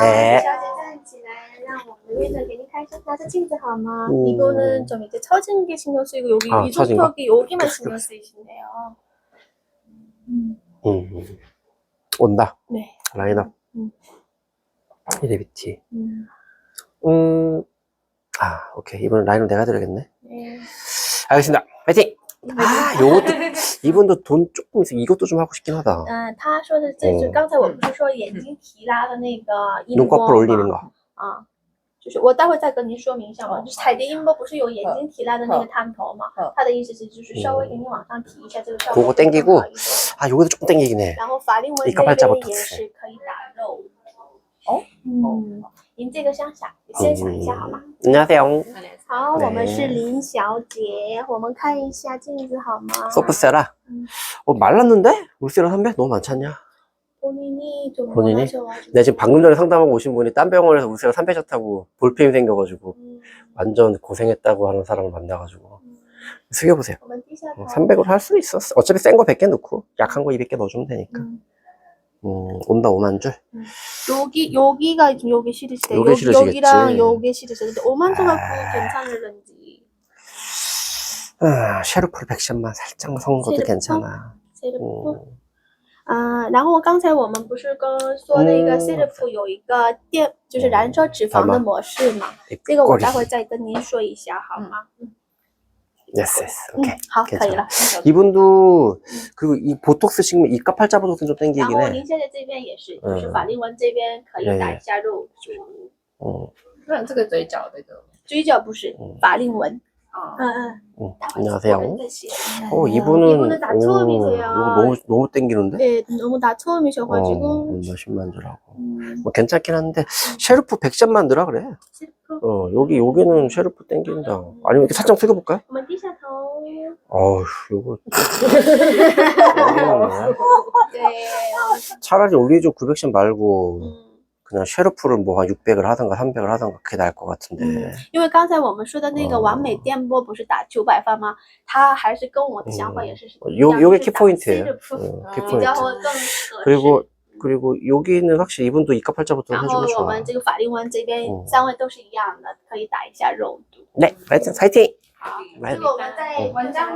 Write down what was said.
네. 小姐站起来，让我们的院长给您看一下拿着镜子好吗？ 음. 이거는 좀 이제 처진 게 신경 쓰이고 여기 아, 처진 거? 이중턱이 여기만 신경 쓰이신데요. 음, 음. 온다. 네. 라인업. 음. 이레비티. 음, 음. 아, 오케이. 이번엔 라인업 내가 드려야겠네. 네. 알겠습니다. 파이팅! 아, 요것도, 이분도 돈 조금 있어. 이것도 좀 하고 싶긴 하다. 嗯，他说的这是哦刚才我不是说眼睛提拉的那个音 눈 波 거꾸로 올리는 吗？ 거. 啊，就是我待会再跟您说明一下嘛。好就是彩蝶音波不是有眼睛提拉的那个探头嘛好？他的意思是就是稍微给你往上提一下，这个效 그거 果会更 땡기고 好一点。 아, 요것도 조금 땡기긴 해. 然后法令纹一这个拍照不边也是可以打肉。哦，嗯，您这个想想，先想一下好吗？ 안녕하세요. 好， 对我们是林小姐，我们看一下镜子好吗？ 소프세라. 음. 어, 말랐는데? 울세라 선배? 너무 많지 않냐? 본인이 좀 본인이? 원하셔가지고. 내가 지금 방금 전에 상담하고 오신 분이 딴 병원에서 울세라 3배셨다고 볼펜이 생겨가지고 음, 완전 고생했다고 하는 사람을 만나가지고 숙여보세요. 我们低下头。 300으로 할 수 있어. 어차피 센 거 100개 넣고 약한 거 200개 넣어주면 되니까. 음. 음, 온다 5만 줄. 여기 여기가 지금 여기 싫으시대. 요게 여- 싫으시겠지. 여기랑 요게 싫으시대. 근데 5만 원 갖고 아. 괜찮을런지. 아, 셰르프로 백션만 살짝 섞은 것도 셰르프? 괜찮아. 셀프. 음, 啊，然后刚才我们不是刚说那个嗯 Self 有一个电，就是燃烧脂肪的模式嘛？ 이 这个我 꼬리. 待会再跟您说一下好吗？ 예 스, 예스. 嗯 오케이. ，好，可以 괜찮아. 了。 이분도 그 이 보톡스 식면 이가 팔자 보톡스 좀 然 땡기긴 后 해. 您现在这边也是，就是嗯法令纹这边可以对打一下肉毒， 어, 那这个嘴角这个，嘴角不是嗯法令纹。啊，嗯嗯， 음, 待会儿 안녕하세요. 我们再写。 어, 이분은 이분은 다 처음이세요. 이거 너무 너무 땡기는데? 네, 너무 다 어, 처음이셔가지고. 몇십만 줄 하고. 음, 뭐 괜찮긴 한데 셰르프 100샷만 넣으라 그래. Self 어, 여기 여기는 셰르프 땡긴다. 아니면 이렇게 살짝 숙여 볼까요? 我们低下头。 어휴, 이거 땡기네. 对， 차라리 올리조 900샷 말고 嗯。 그냥 셰르프를 뭐 한 600을 하던가 300을 하던가 그게 나을 것 같은데. 嗯，因为刚才我们说的那个完美电波不是打九百分吗？它还是跟我的想法也是一 요 样 요게 就是打 키포인트예요. Self 어, 아. 比 키포인트. 较会更合适。 그리고 그리고 여기는 확실히 이분도 이가 팔자부터 然后 해주면 我 좋아. 们这个法令纹这边嗯三位都是一样的，可以打一下肉毒。 네, 파이팅, 파이팅. 好， 네. 这个我们在文章